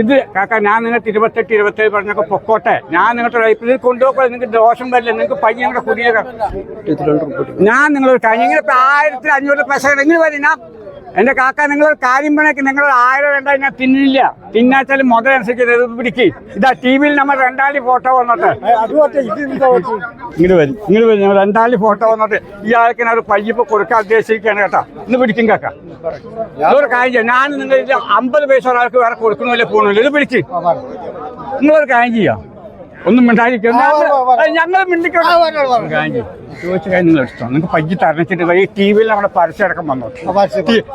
ഇത് കാക്ക ഞാൻ നിങ്ങൾക്ക് ഇരുപത്തെട്ട് ഇരുപത്തേഴ് പറഞ്ഞൊക്കെ പൊക്കോട്ടെ. ഞാൻ നിങ്ങളുടെ ലൈഫിൽ കൊണ്ടുപോകുമ്പോൾ നിങ്ങൾക്ക് ദോഷം വരില്ല. നിങ്ങൾക്ക് പയ്യങ്ങളുടെ നിങ്ങളുടെ കുടിയ ഞാൻ നിങ്ങളൊരു കാര്യം ഇങ്ങനെ ആയിരത്തി അഞ്ഞൂറ് പൈസ എങ്ങനെ വരും ഞാൻ എന്റെ കാക്ക നിങ്ങൾ കാര്യം പണിയൊക്കെ നിങ്ങൾ ആയിരം രണ്ടായി ഞാൻ തിന്നില്ല. തിന്നാച്ചാൽ മുതലനുസരിച്ച് പിടിക്ക്. ഇതാ ടി വിയിൽ നമ്മൾ രണ്ടാളി ഫോട്ടോ വന്നിട്ട്. ഇങ്ങോട്ട് വരും. ഇങ്ങോട്ട് വരും ഞങ്ങൾ രണ്ടാളി ഫോട്ടോ വന്നിട്ട് ഈ ഞാൻ ഒരു പയ്യപ്പ് കൊടുക്കാൻ ഉദ്ദേശിക്കുകയാണ് കേട്ടോ. ഇന്ന് പിടിക്കും കാക്ക. ഇതൊരു കാര്യം ചെയ്യാം. ഞാൻ നിങ്ങൾ അമ്പത് പൈസ ഒരാൾക്ക് വേറെ കൊടുക്കണമല്ലേ പോകണമല്ലോ ഇത് പിടിച്ച് നിങ്ങളൊരു കാര്യം ചെയ്യാം? ഒന്നും മിണ്ടാതിരിക്കുന്നത് ഞങ്ങൾ മിണ്ടിക്കണം ചോദിച്ചു കഴിഞ്ഞാൽ എടുത്തോ? നിങ്ങൾക്ക് പയ്യ തരണിച്ചിട്ട് ഈ ടി വിയിൽ നമ്മുടെ പരസ്യം അടക്കം വന്നു.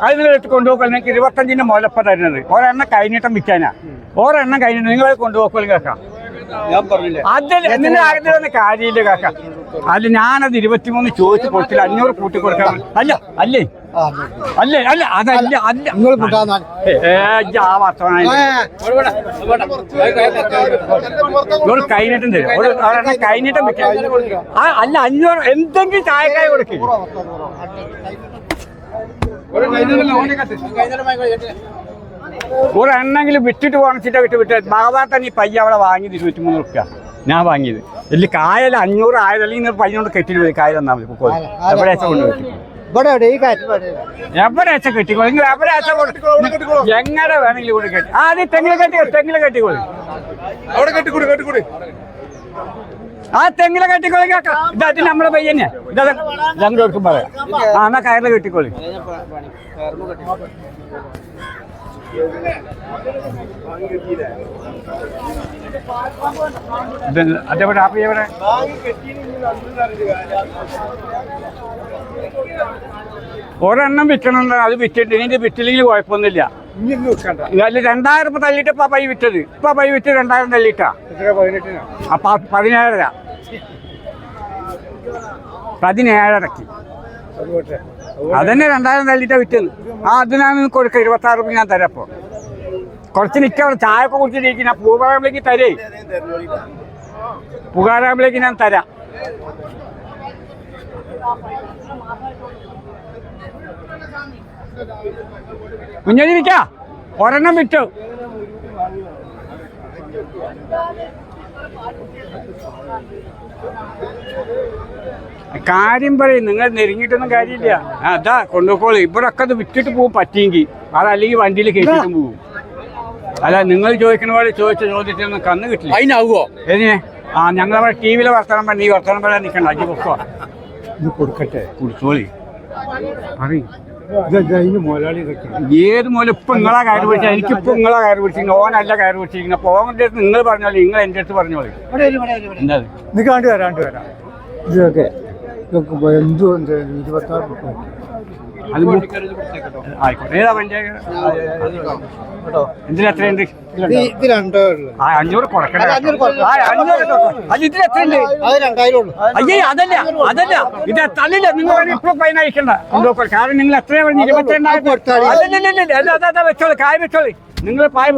അത് നിങ്ങൾ എടുത്ത് കൊണ്ടുപോകുമ്പോൾ നിങ്ങൾക്ക് ഇരുപത്തഞ്ചിന്റെ മുതലപ്പ തരുന്നത്. ഒരെണ്ണം കഴിഞ്ഞിട്ടും വിൽക്കാനാ. ഒരെണ്ണം കഴിഞ്ഞിട്ട് നിങ്ങൾ കൊണ്ടുപോകുമ്പോൾ കേൾക്കാം. ആഗ്രഹം കാര്യമില്ല കാക്ക അല്ല ഞാനത് ഇരുപത്തിമൂന്ന് ചോദിച്ചു കൊടുത്തില്ല അഞ്ഞൂറ് കൂട്ടി കൊടുക്കാൻ അല്ല അല്ലേ? അല്ലേ അല്ല അതല്ല അല്ല നിങ്ങൾ കൈനീട്ടം തരും ഒരെണ്ണം വെക്കാം ആ അല്ല അഞ്ഞൂറ് എന്തെങ്കിലും ചായക്കായ കൊടുക്കും. ഒരെണ്ണെങ്കിലും വിട്ടിട്ട് പോകണിച്ചിട്ട് വിട്ട് വിട്ട് ഭാഗഭാഗത്താണ് ഈ പയ്യ അവിടെ വാങ്ങിയത് ഇരുപത്തിമൂന്ന് റുപ്യ. ഞാൻ വാങ്ങിയത്. ഇതിൽ കായൽ അഞ്ഞൂറ് ആയിരം അല്ലെങ്കിൽ പയ്യനോട് കെട്ടിട്ട് പോയി. കായൽ തന്നാൽ മതി. എവിടെ കൊണ്ട് കെട്ടി ഇവിടെ എവിടെ ഈ കെട്ടിക്കോളി? നിങ്ങൾ എങ്ങനെ വേണമെങ്കിലും കെട്ടി ആ തെങ്ങിൽ കെട്ടി തെങ്ങിൽ കെട്ടിക്കോളി. അവിടെ കെട്ടിക്കൂടി കെട്ടിക്കൂടി. ആ തെങ്ങിലെ കെട്ടിക്കോളി കേക്കാം. ഇത് നമ്മളെ പയ്യന്നെ. ഇതാ ഞങ്ങളോർക്കും പറയാം. ആ എന്നാ കയറിൽ കെട്ടിക്കോളി. എവിടെ ഒരെണ്ണം വിൽക്കണം അത് വിറ്റിട്ട് ഇതിന്റെ വിറ്റില്ലെങ്കിൽ കുഴപ്പമൊന്നുമില്ല. അല്ല രണ്ടായിരം ഇപ്പൊ തല്ലിട്ട് ഇപ്പൊ പൈ വിറ്റത്. ഇപ്പൊ പൈ വിറ്റ് രണ്ടായിരം തല്ലിട്ടാ അപ്പൊ പതിനേഴര. പതിനേഴരക്ക്. അതന്നെ രണ്ടായിരം തല്ലിട്ട വിറ്റത്. ആ അതിനാണ് കൊടുക്കുക ഇരുപത്തി ആറ് ഞാൻ തരാം അപ്പൊ കുറച്ച് നിൽക്കാം ചായ ഒക്കെ കുടിച്ചിട്ടിരിക്കും ഞാൻ പൂകാരാകുമ്പോഴേക്ക് തരേ. പൂകാരാകുമ്പോഴേക്ക് ഞാൻ തരാം. കുഞ്ഞിരിക്കാ ഒരെണ്ണം വിറ്റു. കാര്യം പറയും. നിങ്ങൾ നെരുങ്ങിയിട്ടൊന്നും കാര്യമില്ല. അതാ കൊണ്ടുപോക്കോളൂ. ഇവിടെ ഒക്കെ അത് വിറ്റിട്ട് പോകും പറ്റിയെങ്കിൽ അതല്ലെങ്കിൽ വണ്ടിയിൽ കയറ്റിട്ടും പോകും അല്ല നിങ്ങൾ ചോദിക്കുന്ന പോലെ ചോദിച്ച ചോദ്യത്തിനൊന്നും കന്ന് കിട്ടില്ല. അതിനാവോ എങ്ങനെ? ആ ഞങ്ങളവിടെ ടി വിയിലെ വർത്തമാനം പറഞ്ഞ ഈ വർത്തമാനം പറയാൻ നിൽക്കണ്ട അജി പൊക്കോ. ഇത് കൊടുക്കട്ടെ. കുടിച്ചോളി. പറയും ഏത് മൂലം ഇപ്പൊ നിങ്ങളാ കയറി പിടിച്ചാൽ എനിക്കിപ്പോ നിങ്ങളാ കയറി പിടിച്ചിരിക്കുന്നത് ഓനല്ല കയറി പിടിച്ചിരിക്കുന്നത് അപ്പൊ ഓന്റെ അടുത്ത് നിങ്ങൾ പറഞ്ഞോളി നിങ്ങൾ എന്റെ അടുത്ത് പറഞ്ഞോളി. എന്താ? അത്? നിൽക്കാണ്ട് വരാണ്ട് വരാം. ഇതൊക്കെ എന്തും ഇരുപത്താറ് ഇത് രണ്ടോ അഞ്ഞൂറ് കുറക്കണ്ട അയ്യേ അതല്ല അതല്ല. ഇത് തള്ളില്ല. നിങ്ങൾ അയക്കണ്ട കാരണം നിങ്ങൾ എത്രയാ പറഞ്ഞു? ഇരുപത്തിരണ്ടായിരം വെച്ചോളി കായ് വെച്ചോളി. നിങ്ങൾ പായ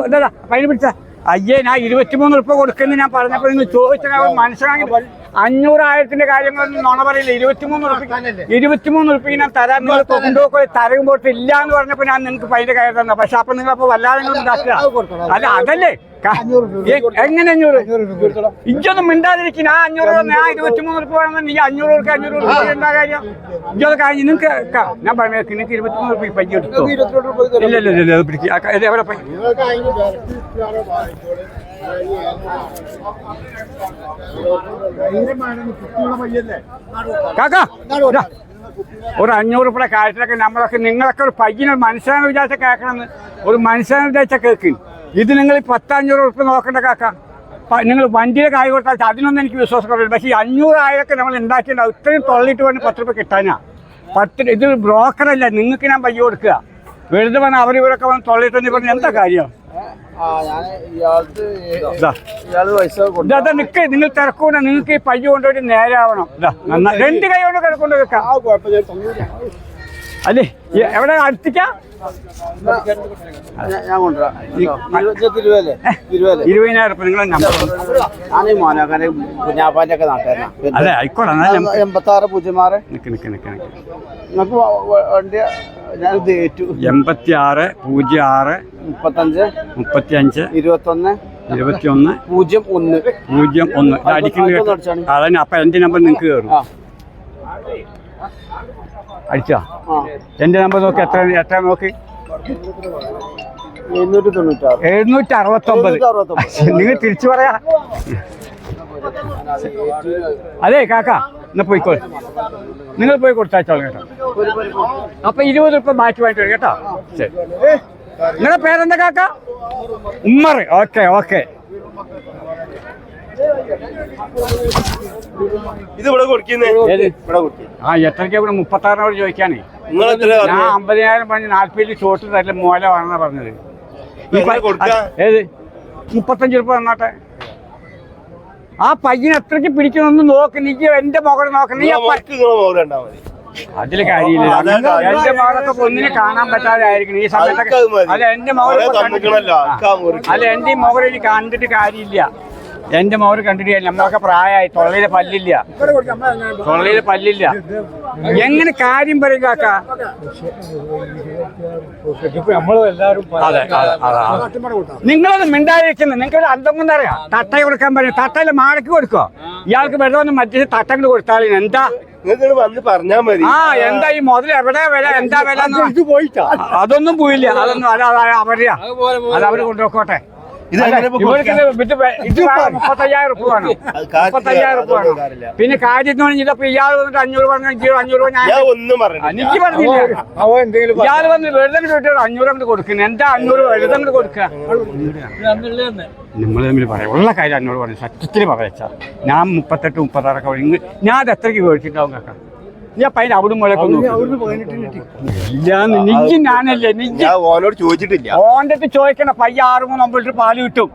പിടിച്ച. അയ്യേ ഞാൻ ഇരുപത്തിമൂന്ന് ഉറുപ്പ കൊടുക്കുന്നു ഞാൻ പറഞ്ഞപ്പോൾ നിങ്ങൾ ചോദിച്ചാൽ മനസ്സിലാക്കി അഞ്ഞൂറായിരത്തിന്റെ കാര്യങ്ങളൊന്നും നുണ പറയില്ല. ഇരുപത്തിമൂന്ന് ഉറുപ്പിക്ക് ഇരുപത്തിമൂന്ന് ഉറുപ്പിക്ക് ഞാൻ തരാൻ നിങ്ങൾ കൊണ്ടുപോയി തരകുമ്പോൾ ഇല്ല എന്ന് പറഞ്ഞപ്പോ ഞാൻ നിങ്ങൾക്ക് പൈന്റെ കയറി തന്ന. പക്ഷെ അപ്പൊ നിങ്ങൾ അപ്പൊ വല്ലാതെ നിങ്ങൾ അല്ല അതല്ലേ? എങ്ങനെ അഞ്ഞൂറ്? ഇഞ്ചൊന്നും മിണ്ടാതിരിക്കും ആ അഞ്ഞൂറ് ഞാൻ ഇരുപത്തിമൂന്ന് ഉറുപ്പ് വേണമെന്ന് നീ അഞ്ഞൂറ് ഉറുപ്പ അഞ്ഞൂറ് ഉറുപ്പ് എന്താ കാര്യം? ഇഞ്ചൊക്കെ കാര്യം നിങ്ങൾക്ക് ഞാൻ പറഞ്ഞു നിങ്ങൾക്ക് ഇരുപത്തിമൂന്ന് ഉറുപ്പി പയ്യ എടുത്തു? ഇല്ല ഇല്ല ഇല്ല പിടിക്കുക കാക്കാ. ഒരു അഞ്ഞൂറ് രൂപയുടെ കാര്യത്തിലൊക്കെ നമ്മളൊക്കെ നിങ്ങളൊക്കെ ഒരു പയ്യനെ മനസ്സിലാന്ന് വിചാരിച്ച കേൾക്കണമെന്ന് ഒരു മനസ്സിലാന്ന് വിചാരിച്ച കേൾക്ക് ഇത് നിങ്ങൾ പത്തഞ്ഞൂറ് ഉറുപ്പ് നോക്കണ്ട കാക്ക. നിങ്ങൾ വണ്ടിയുടെ കായ് കൊടുത്താൽ അതിനൊന്നും എനിക്ക് വിശ്വാസം കുറവില്ല. പക്ഷേ ഈ അഞ്ഞൂറായിരമൊക്കെ നമ്മൾ ഉണ്ടാക്കിയിട്ടുണ്ടാവും ഇത്രയും തൊള്ളിയിട്ട് വേണ്ടി പത്ത് രൂപ കിട്ടാനാ. പത്ത് ഇത് ബ്രോക്കറല്ല നിങ്ങൾക്ക് ഞാൻ പയ്യ കൊടുക്കുക. വെറുതെ വന്ന് അവർ ഇവരൊക്കെ വന്ന് തൊള്ളിയിട്ട് പറഞ്ഞ് എന്താ കാര്യം? ഇതാ. നിക്ക് നിങ്ങൾ തിരക്കൂടെ നിങ്ങൾക്ക് ഈ പയ്യ കൊണ്ടുപോയിട്ട് നേരാവണം. രണ്ട് കൈ കൊണ്ട് കിടക്കൊണ്ട് വെക്കാം. അല്ലേ? എവിടെ അടുത്തേക്കാ? ഞാൻ കൊണ്ടുവരാം. ഇരുപതിനായിരം നിങ്ങളെ നമ്പർ മോനാക്കാരെ ഒക്കെ ആയിക്കോട്ടെ എൺപത്തി ആറ് പൂജ്യം ആറ്. നിക്ക് നിക്ക് നിക്ക് നിക്ക്. നിങ്ങൾക്ക് വണ്ടി ഞാൻ ഇത് ഏറ്റു. എൺപത്തി ആറ് പൂജ്യം ആറ് മുപ്പത്തഞ്ച് മുപ്പത്തി അഞ്ച് ഇരുപത്തൊന്ന് ഇരുപത്തി പൂജ്യം ഒന്ന്. പൂജ്യം ഒന്ന്. ഇത് അടിക്കുന്ന കേട്ടോ. അതന്നെ അപ്പൊ എന്റെ നമ്പർ നിങ്ങൾക്ക് കയറും അടിച്ചോ? എന്റെ നമ്പർ നോക്കി എത്ര എത്ര നോക്കി? എഴുന്നൂറ്റി അറുപത്തൊമ്പത് നിങ്ങൾ തിരിച്ചു പറയാ. അതെ കാക്ക എന്നാ പോയിക്കോ നിങ്ങൾ പോയി കൊടുത്തോളൂ കേട്ടോ. അപ്പൊ ഇരുപത് രൂപ മാറ്റി വാങ്ങിട്ട് വരും കേട്ടോ. ശരി. നിങ്ങളുടെ പേരെന്താ കാക്ക? ഉമ്മർ. Okay okay. ഇത് ഇവിടെ ആ എത്രയ്ക്ക് ഇവിടെ മുപ്പത്താറിനോട് ചോദിക്കാനേ. ഞാൻ അമ്പതിനായിരം പറഞ്ഞ് നാൽപ്പതിൽ ഷോട്ട് തരൽ മോലമാണെന്നാ പറഞ്ഞത്. ഏത്? മുപ്പത്തഞ്ച് രൂപ തന്നാട്ടെ. ആ പയ്യൻ എത്രയ്ക്ക് പിടിക്കണമെന്ന് നോക്ക്. നീ എന്റെ മകളെ നോക്കണം അതിൽ കാര്യമില്ല. എന്റെ മകളൊക്കെ ഒന്നിനെ കാണാൻ പറ്റാതെ ആയിരിക്കണം ഈ സമയത്തൊക്കെ അല്ല എന്റെ മകളെ അല്ല എന്റെ ഈ മകളെ കണ്ടിട്ട് കാര്യമില്ല. എന്റെ മോര് കണ്ടിട്ട്. നമ്മളൊക്കെ പ്രായമായി. തൊള്ളയിലെ പല്ലില്ല. തൊള്ളയിലെ പല്ലില്ല. എങ്ങനെ കാര്യം പറയും കാക്ക. നിങ്ങളത് മിണ്ടായിരിക്കുന്നത് നിങ്ങൾക്ക് അന്തം കൊണ്ട് അറിയാം. തട്ട കൊടുക്കാൻ പറയും. തട്ടയിൽ മാടക്ക് കൊടുക്കോ? ഇയാൾക്ക് വെള്ളമൊന്നും മറ്റേ തട്ടങ്ങൾ കൊടുത്താൽ എന്താ? വന്ന് പറഞ്ഞാ മതി. ആ എന്താ ഈ മുതൽ എവിടെ വില? എന്താ വില പോയിട്ടാ. അതൊന്നും പോയില്ല. അതൊന്നും അത് അവരെയാ അത് അവർ കൊണ്ടുപോക്കോട്ടെ പിന്നെ കാര്യത്തിന് പറഞ്ഞിട്ട് ഇയാൾ വന്നിട്ട് അഞ്ഞൂറ് പറഞ്ഞു അഞ്ഞൂറ് എനിക്ക് പറഞ്ഞില്ല. ഇയാൾ വന്ന് വെറുതെ അഞ്ഞൂറ് അങ്ങോട്ട് കൊടുക്കുന്നു എന്താ അഞ്ഞൂറ് വെറുതെ അങ്ങോട്ട് കൊടുക്കുക നിങ്ങൾ തമ്മിൽ പറയാം ഉള്ള കാര്യം അഞ്ഞൂറ് പറഞ്ഞു സത്യത്തിൽ പറയച്ചാ ഞാൻ മുപ്പത്തെട്ട് മുപ്പത്താറൊക്കെ ഞാൻ അത് എത്രയ്ക്ക് മേടിച്ചിട്ടുണ്ടാവും കേൾക്കാം ഞാൻ പൈന അവിടെ മുഴക്കം ഇല്ലാന്ന് നിജ് ഞാനല്ലേ നിജ് ഞാൻ ഓനോട് ചോദിച്ചിട്ടില്ല. ഓന്റെ ചോദിക്കണ പയ്യ ആറ് മൂന്ന് ഒമ്പത് ലിറ്റർ പാൽ കിട്ടും.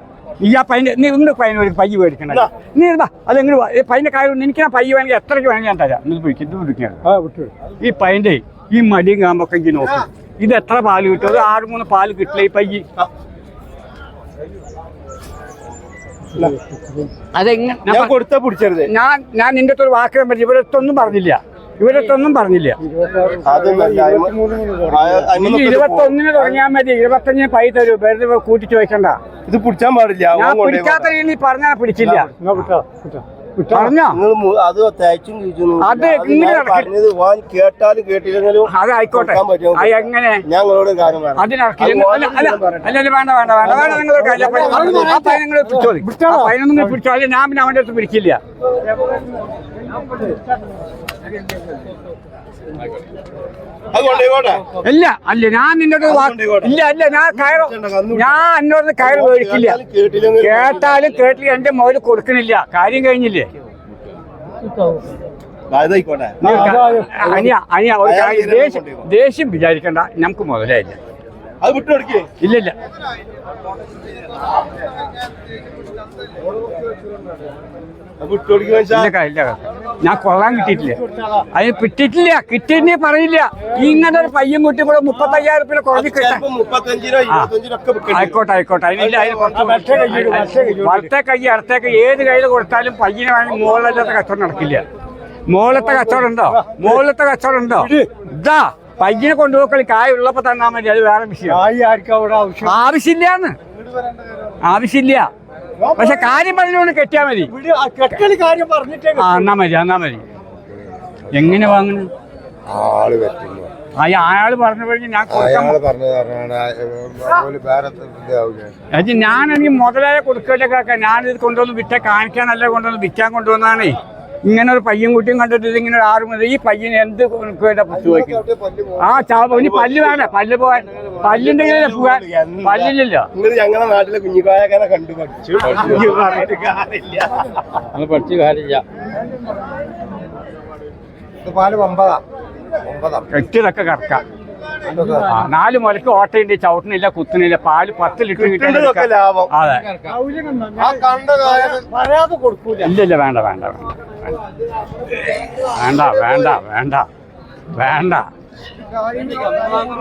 ഈ ആ പൈന നീ ഇന്ന് പൈന ഒരു പയ്യ മേടിക്കണ്ട ഇതാ. നീ ഇതാ അത് എങ്ങനെ പൈന്റെ കാര്യം എനിക്ക് ആ പയ്യ വേണമെങ്കിൽ എത്രയ്ക്ക് വേണമെങ്കിൽ ഞാൻ തരാം. നീ പിടിക്കും ആ വിട്ടു. ഈ പൈന്റെ ഈ മടിയും കാമ്പൊക്കെ നോക്കും. ഇത് എത്ര പാൽ കിട്ടും? ആറ് മൂന്ന് പാൽ കിട്ടില്ല ഈ പയ്യ അതെങ്ങനെ ഞാൻ ഞാൻ കൊടുത്താ ഞാൻ ഞാൻ നിന്റെ അടുത്തൊരു വാക്ക് ഇവിടെ ഇവരത്തൊന്നും പറഞ്ഞില്ല. ഇവരത്തൊന്നും പറഞ്ഞില്ല. ഇരുപത്തൊന്നിന് തുടങ്ങിയാൽ മതി. ഇരുപത്തഞ്ചിന് പൈ തരൂ. വെറുതെ കൂട്ടി ചോദിക്കണ്ട ഇത് പിടിച്ചാൻ പാടില്ല ഞാൻ പിടിക്കാത്ത രീതിയിൽ പറഞ്ഞാൽ പിടിച്ചില്ല. പറഞ്ഞോ? അത് അത് പറഞ്ഞത് കേട്ടാലും കേട്ടില്ലെങ്കിലും അത് ആയിക്കോട്ടെ. എങ്ങനെ? ഞങ്ങളോട് കാര്യം വേണ്ട വേണ്ട വേണ്ട വേണ്ട നിങ്ങൾ ഞാൻ പിന്നെ അവന്റെ അടുത്ത് പിടിക്കില്ല ഇല്ല അല്ല ഞാൻ നിന്നോട് ഇല്ല അല്ല ഞാൻ കയറ ഞാൻ എന്നോട് കയറ് മേടിക്കില്ല. കേട്ടാലും കേട്ടില്ല എന്റെ മോര് കൊടുക്കണില്ല. കാര്യം കഴിഞ്ഞില്ലേ? ഒരു കാ- അനിയ അനിയ ഒരു കാര്യം ദേഷ്യം വിചാരിക്കണ്ട. നമുക്ക് മുതലായില്ല. അത് വിട്ടു കൊടുക്കേ. ഇല്ല ഇല്ല. അത് വിട്ടു കൊടുക്കുക ഇല്ല ഇല്ല. ഞാൻ കൊള്ളാൻ കിട്ടിയിട്ടില്ല. അതിന് കിട്ടിയിട്ടില്ല കിട്ടിയിട്ടേ പറയില്ല. ഇങ്ങനെ ഒരു പയ്യൻ കുട്ടി കൂടെ മുപ്പത്തയ്യായിരം രൂപ കുറഞ്ഞ് കിട്ടാൻ ആയിക്കോട്ടെ ആയിക്കോട്ടെ. അതിനില്ല അതിന് കുറച്ച് വലത്തെ കൈ അടുത്ത കൈ ഏത് കയ്യിൽ കൊടുത്താലും പയ്യന് വേണമെങ്കിൽ മുകളിലത്തെ കച്ചവടം നടക്കില്ല. മുകളിലത്തെ കച്ചവടം ഉണ്ടോ? മുകളിലത്തെ കച്ചവടം ഉണ്ടോ? ഇതാ പയ്യനെ കൊണ്ടുപോക്കളി കായ ഉള്ളപ്പോ തന്നാ മതി. അത് വേറെ വിഷയം. ആവശ്യമില്ലാന്ന്. ആവശ്യമില്ല. പക്ഷെ കാര്യം പറഞ്ഞുകൊണ്ട് കെട്ടിയാ മതി. ആ എന്നാ മതി എന്നാ മതി. എങ്ങനെ വാങ്ങണു ആൾ പറ്റുന്നു അയാൾ പറഞ്ഞപ്പോഴേ ഞാൻ ഞാനാണെങ്കിൽ മുതലായ കൊടുക്കട്ടെ കാക്ക. ഞാനിത് കൊണ്ടുവന്ന് വിറ്റ കാണിക്കാനല്ല കൊണ്ടുവന്ന് വിൽക്കാൻ കൊണ്ടുവന്നാണേ ഇങ്ങനെ ഒരു പയ്യൻ കുട്ടിയും കണ്ടിട്ട് ഇങ്ങനെ ഒരു ആറ് മുതൽ ഈ പയ്യന് എന്ത് ചോദിക്കും ആ ചാവ ഇനി പല്ല് വേണ്ട പല്ല് പോവാൻ പല്ലുണ്ടെങ്കിലേ പോവാൻ? പല്ലില്ലല്ലോ. ഞങ്ങളുടെ നാട്ടിലെ കുഞ്ഞിക്കായക്കാരെ കണ്ടു പഠിച്ചു. പഠിച്ചു. കാര്യമില്ല. പാൽ ഒമ്പതാ. ഒമ്പതാ. എട്ടിലൊക്കെ കറക്കാം. നാല് മുലക്ക് ഓട്ടയുണ്ട് ചവിട്ടണില്ല കുത്തണില്ല പാൽ പത്ത് ലിറ്റർ ലാഭം. അതെ. ആ കണ്ട കാര്യം പറയാതെ കൊടുക്കൂല. ഇല്ല ഇല്ല വേണ്ട വേണ്ട വേണ്ട. വേണ്ട വേണ്ട വേണ്ട. വേണ്ട വേണ്ട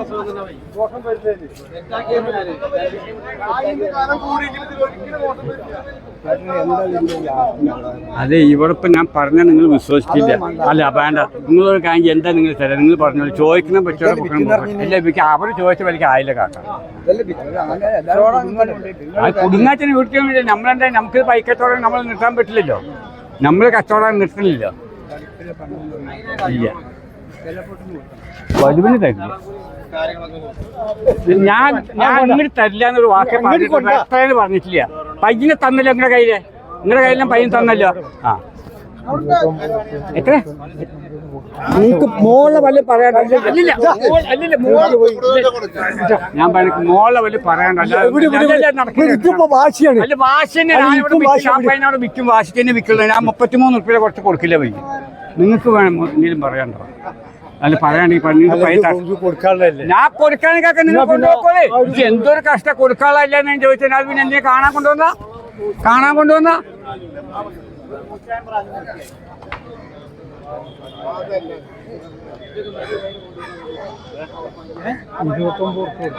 അതെ ഇവിടെ ഇപ്പൊ ഞാൻ പറഞ്ഞ നിങ്ങൾ വിശ്വസിക്കില്ല. അല്ല വേണ്ട. നിങ്ങളൊരു കാര്യം എന്താ നിങ്ങൾ തരാം? നിങ്ങൾ പറഞ്ഞോളൂ ചോദിക്കണം പറ്റോ അല്ല എനിക്ക് അവർ ചോദിച്ച വിലക്ക് ആയില്ല കാക്കാം. കുടുങ്ങാറ്റിന് വീട്ടിൽ നമ്മളെന്താ നമുക്ക് പൈക്കത്തോടെ നമ്മൾ നിർത്താൻ പറ്റില്ലല്ലോ? നമ്മൾ കച്ചവടം നിർത്തുന്നില്ല ഇല്ല. വലുവിന് തരില്ല ഞാൻ ഞാൻ ഇങ്ങോട്ട് തരില്ല എന്നൊരു വാക്ക് പറഞ്ഞിട്ടുണ്ട് എത്രയെന്ന് പറഞ്ഞിട്ടില്ല. പയ്യനെ തന്നല്ലോ നിങ്ങളുടെ കയ്യിൽ? നിങ്ങളുടെ കയ്യിലും പയ്യൻ തന്നല്ലോ? ആ. എത്ര? നിങ്ങൾക്ക് മോളെ വല്ല പറയാണ്ടല്ല ഞാൻ പറഞ്ഞു മോളെ വല്ല പറയാണ്ടല്ല വാശിയാണ്. വിൽക്കും. വാശിക്ക് തന്നെ വിൽക്കുള്ളൂ ഞാൻ മുപ്പത്തിമൂന്ന് ഉറുപ്പിക കുറച്ച് കൊടുക്കില്ല വൈകി നിങ്ങൾക്ക് വേണം എന്തെങ്കിലും പറയണ്ടോ അല്ല പറയാണെങ്കിൽ ഞാൻ ഇത് എന്തൊരു കഷ്ടം കൊടുക്കാനുള്ള ഞാൻ ചോദിച്ചാൽ അത് പിന്നെ എന്നെ കാണാൻ കൊണ്ടുവന്ന? കാണാൻ കൊണ്ടുവന്ന?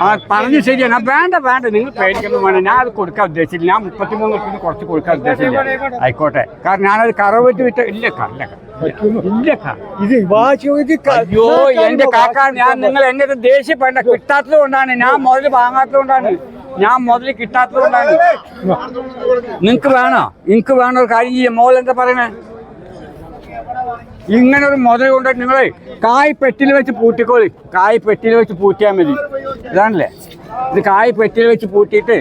ആ പറഞ്ഞു ശരിയാണ് ആ, വേണ്ട വേണ്ട. നിങ്ങൾ പേടിക്കൊന്നും വേണം ഞാൻ അത് കൊടുക്കാൻ ഉദ്ദേശിച്ചില്ല. ഞാൻ മുപ്പത്തിമൂന്ന് റുപ്യ കുറച്ച് കൊടുക്കാൻ ഉദ്ദേശിച്ചില്ല. ആയിക്കോട്ടെ കാരണം ഞാനത് കറവറ്റ് വിറ്റ ഇല്ല കല്ല ഇല്ല ഇത് അയ്യോ എന്റെ കാക്ക ഞാൻ നിങ്ങൾ എന്നെ പണ്ട കിട്ടാത്തത് കൊണ്ടാണ്. ഞാൻ മുതൽ വാങ്ങാത്തത് കൊണ്ടാണ്. ഞാൻ മുതൽ കിട്ടാത്തത് കൊണ്ടാണ്. നിങ്ങക്ക് വേണോ? നിങ്ങക്ക് വേണോ ഒരു കാര്യം ചെയ്യാം മോൾ എന്താ പറയണേ? ഇങ്ങനെ ഒരു മുതൽ കൊണ്ട് നിങ്ങളെ കായ് പെട്ടിയിൽ വെച്ച് പൂട്ടിക്കോളി. കായ് പെട്ടിയിൽ വെച്ച് പൂട്ടിയാൽ മതി. ഇതാണല്ലേ? ഇത് കായ് പെട്ടിയിൽ വെച്ച് പൂട്ടിയിട്ട്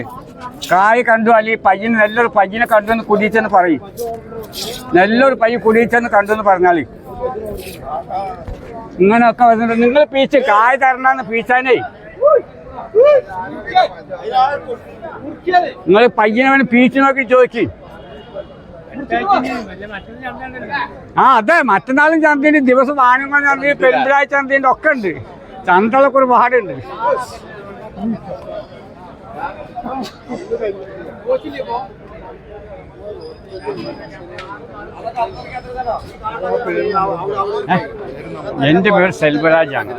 കായ് കണ്ടു അല്ലെങ്കിൽ പയ്യന് നല്ലൊരു പയ്യനെ കണ്ടു എന്ന് കുടിച്ചെന്ന് പറയും. നല്ലൊരു പയ്യൻ കുടിച്ചെന്ന് കണ്ടു എന്ന് പറഞ്ഞാൽ ഇങ്ങനെയൊക്കെ വരുന്നുണ്ട്. നിങ്ങൾ പീച്ച് കായ് തരണ്ടെന്ന് പീച്ചാനേ. നിങ്ങൾ പയ്യനെ വേണം പീച്ച് നോക്കി ചോദിച്ചു ആ അതെ മറ്റന്നാളും ചന്തയുണ്ട് ദിവസം വാണിയമ്മ ചന്തയും പെരുമ്പിലായ ചന്തയുണ്ട് ഒക്കെ ഉണ്ട്. ചന്തകളൊക്കെ ഒരുപാടുണ്ട്? എന്റെ പേര് സെൽവരാജാണ്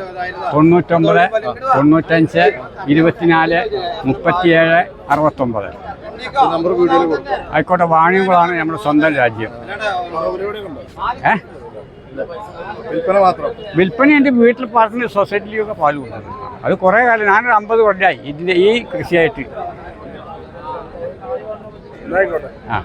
തൊണ്ണൂറ്റൊമ്പത് തൊണ്ണൂറ്റഞ്ച് ഇരുപത്തിനാല് മുപ്പത്തിയേഴ് അറുപത്തൊമ്പത്. ആയിക്കോട്ടെ വാണിയുകളാണ് നമ്മുടെ സ്വന്തം രാജ്യം. ഏ? വിൽപ്പന മാത്രം. വിൽപ്പന എന്റെ വീട്ടിൽ പറഞ്ഞ് സൊസൈറ്റിയിലൊക്കെ കൊടുക്കുന്നത് അത് കുറേ കാലം ഞാനൊരു അമ്പത് കൊല്ലായി ഇതിന്റെ ഈ കൃഷിയായിട്ട്. ആ.